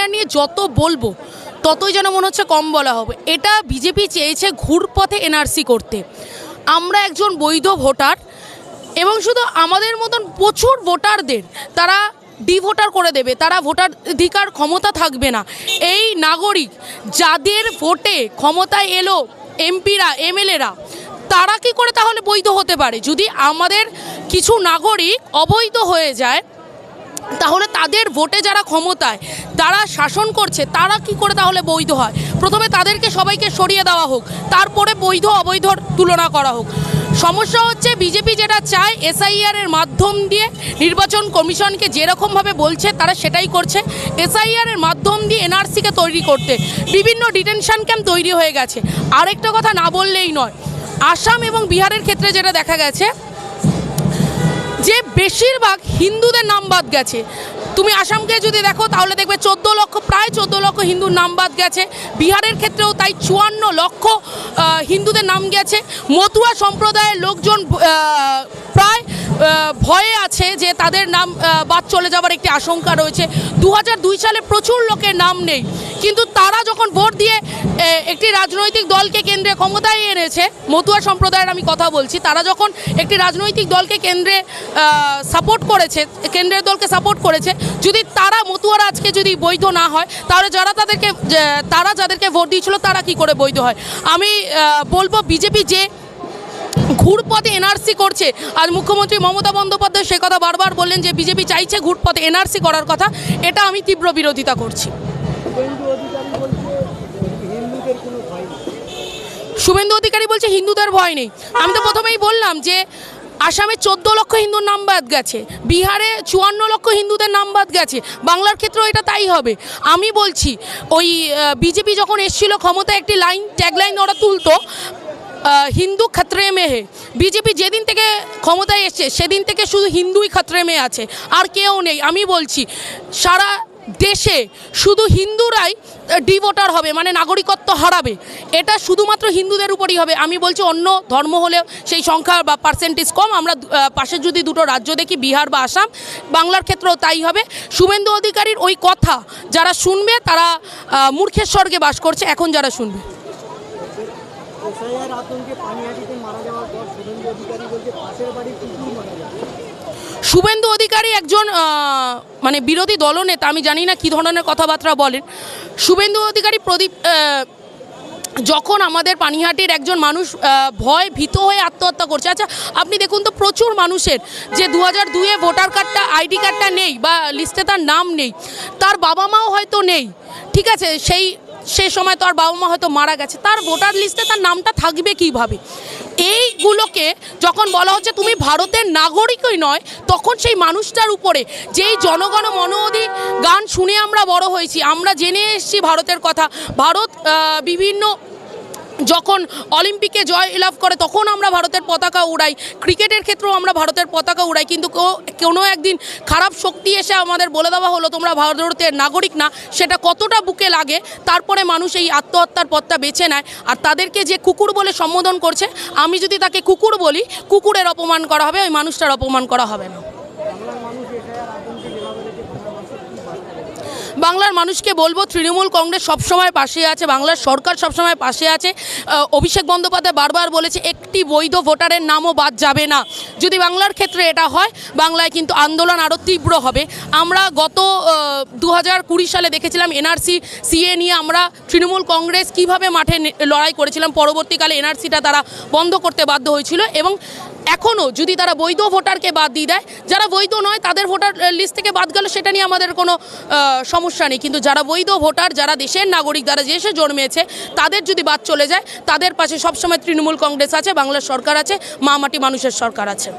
SIR নিয়ে যত বলব, ততই যেন মনে হচ্ছে কম বলা হবে। এটা বিজেপি চেয়েছে ঘুরপথে এনআরসি করতে। আমরা একজন বৈধ ভোটার এবং শুধু আমাদের মতন প্রচুর ভোটারদের তারা ডি ভোটার করে দেবে, তারা ভোটার অধিকার ক্ষমতা থাকবে না। এই নাগরিক যাদের ভোটে ক্ষমতায় এলো এমপিরা, এমএলএরা, তারা কি করে তাহলে বৈধ হতে পারে? যদি আমাদের কিছু নাগরিক অবৈধ হয়ে যায় তাহলে তাদের ভোটে যারা ক্ষমতায়, তারা শাসন করছে, তারা কি করে তাহলে বৈধ হয়? প্রথমে তাদেরকে সবাইকে সরিয়ে দেওয়া হোক, তারপরে বৈধ অবৈধর তুলনা করা হোক। সমস্যা হচ্ছে বিজেপি যেটা চায় এসআইআর এর মাধ্যম দিয়ে নির্বাচন কমিশনকে যেরকমভাবে বলছে, তারা সেটাই করছে। এসআইআর এর মাধ্যম দিয়ে এনআরসিকে তৈরি করতে বিভিন্ন ডিটেনশন ক্যাম্প তৈরি হয়ে গেছে। আরেকটা কথা না বললেই নয়, আসাম এবং বিহারের ক্ষেত্রে যেটা দেখা গেছে যে বেশিরভাগ হিন্দুদের নাম বাদ গেছে। তুমি আসামকে যদি দেখো, তাহলে দেখবে চোদ্দ লক্ষ, প্রায় চোদ্দ লক্ষ হিন্দুর নাম বাদ গেছে। বিহারের ক্ষেত্রেও তাই চুয়ান্ন লক্ষ হিন্দুদের নাম গেছে। মতুয়া সম্প্রদায়ের লোকজন প্রায় ভয়ে আছে যে তাদের নাম বাদ চলে যাবার একটি আশঙ্কা রয়েছে। দু সালে প্রচুর লোকের নাম নেই। কিন্তু তারা যখন ভোট দিয়ে একটি রাজনৈতিক দলকে কেন্দ্রে ক্ষমতায় এনেছে, মতুয়া সম্প্রদায়ের আমি কথা বলছি, তারা যখন একটি রাজনৈতিক দলকে কেন্দ্রে সাপোর্ট করেছে, কেন্দ্রের দলকে সাপোর্ট করেছে, যদি তারা মতুয়ারা আজকে যদি বৈধ না হয়, তাহলে যারা তাদেরকে তারা যাদেরকে ভোট দিয়েছিল, তারা কি করে বৈধ হয়? আমি বলব বিজেপি যে ঘুরপথে এনআরসি করছে আজ মুখ্যমন্ত্রী মমতা বন্দ্যোপাধ্যায় সে কথা বারবার বললেন যে বিজেপি চাইছে ঘুরপথে এনআরসি করার কথা, এটা আমি তীব্র বিরোধিতা করছি শুভেন্দু অধিকারী বলছে হিন্দুদের কোনো ভয় নেই শুভেন্দু অধিকারী বলছে হিন্দুদের ভয় নেই। আমি তো প্রথমেই বললাম যে আসামে চোদ্দ লক্ষ হিন্দুর নাম বাদ গেছে, বিহারে চুয়ান্ন লক্ষ হিন্দুদের নাম বাদ গেছে, বাংলার ক্ষেত্রেও এটা তাই হবে। আমি বলছি, ওই বিজেপি যখন এসেছিল ক্ষমতায় একটি লাইন, ট্যাগলাইন ওরা তুলতো হিন্দু খতরে মে হে। বিজেপি যেদিন থেকে ক্ষমতায় এসছে, সেদিন থেকে শুধু হিন্দুই খতরে মেয়ে আছে, আর কেউ নেই। আমি বলছি, সারা দেশে শুধু হিন্দুরাই ডিভোটার হবে মানে নাগরিকত্ব হারাবে। এটা শুধুমাত্র হিন্দুদের উপরই হবে। আমি বলছি অন্য ধর্ম হলেও সেই সংখ্যা বা পার্সেন্টেজ কম। আমরা পাশে যদি দুটো রাজ্য দেখি, বিহার বা আসাম, বাংলার ক্ষেত্রেও তাই হবে। শুভেন্দু অধিকারীর ওই কথা, যারা শুনবে, তারা মূর্খের স্বর্গে বাস করছে, এখন যারা শুনবে। মারা যাওয়ার পর শুভেন্দু অধিকারী বলছে পাশের মারা শুভেন্দু অধিকারী একজন মানে বিরোধী দলনেতা, আমি জানি না কী ধরনের কথাবার্তা বলেন। শুভেন্দু অধিকারী প্রদীপ যখন আমাদের পানিহাটির একজন মানুষ ভয় ভীত হয়ে আত্মহত্যা করছে। আচ্ছা আপনি দেখুন তো প্রচুর মানুষের যে দু হাজার দুয়ে ভোটার কার্ডটা, আইডি কার্ডটা নেই বা লিস্টে তার নাম নেই, তার বাবা মাও হয়তো নেই, ঠিক আছে? সেই সেই সময় তার বাবা মা হয়তো মারা গেছে, তার ভোটার লিস্টে তার নামটা থাকবে কীভাবে? এইগুলোকে যখন বলা হচ্ছে তুমি ভারতের নাগরিকই নয়, তখন সেই মানুষটার উপরে, যেই জনগণ মনোধি গান শুনে আমরা বড় হয়েছি, আমরা জেনে এসেছি ভারতের কথা। ভারত বিভিন্ন যখন অলিম্পিকে জয় লাভ করে, তখন আমরা ভারতের পতাকা উড়াই। ক্রিকেটের ক্ষেত্রেও আমরা ভারতের পতাকা উড়াই। কিন্তু কোনো একদিন খারাপ শক্তি এসে আমাদের বলে দেওয়া হলো, তোমরা ভারতের নাগরিক না। সেটা কতটা বুকে লাগে, তারপরে মানুষ এই আত্মহত্যার পথটা বেছে নেয়। আর তাদেরকে যে কুকুর বলে সম্বোধন করছে, আমি যদি তাকে কুকুর বলি, কুকুরের অপমান করা হবে, ওই মানুষটার অপমান করা হবে না বাংলার মানুষ এসআইআর আতঙ্কে যেভাবে দেখে বাংলার মানুষের কি বার্তা দেবে? বাংলার মানুষকে বলব, তৃণমূল কংগ্রেস সবসময় পাশে আছে, বাংলার সরকার সবসময় পাশে আছে। অভিষেক বন্দ্যোপাধ্যায় বারবার বলেছে, একটি বৈধ ভোটারের নামও বাদ যাবে না। যদি বাংলার ক্ষেত্রে এটা হয়, বাংলায় কিন্তু আন্দোলন আরও তীব্র হবে। আমরা গত দু হাজার কুড়ি সালে দেখেছিলাম এনআরসি, সিএ নিয়ে আমরা তৃণমূল কংগ্রেস কীভাবে মাঠে লড়াই করেছিলাম। পরবর্তীকালে এনআরসিটা তারা বন্ধ করতে বাধ্য হয়েছিল এবং এখনও যদি তারা বৈধ ভোটারকে বাদ দিয়ে দেয়, যারা বৈধ নয় তাদের ভোটার লিস্ট থেকে বাদ গেল, সেটা নিয়ে আমাদের কোনো সমস্যা নেই। কিন্তু যারা বৈধ ভোটার, যারা দেশের নাগরিক, যারা দেশে জন্মেছে, তাদের যদি বাদ চলে যায়, তাদের পাশে সবসময় তৃণমূল কংগ্রেস আছে, বাংলার সরকার আছে, মা মাটি মানুষের সরকার আছে।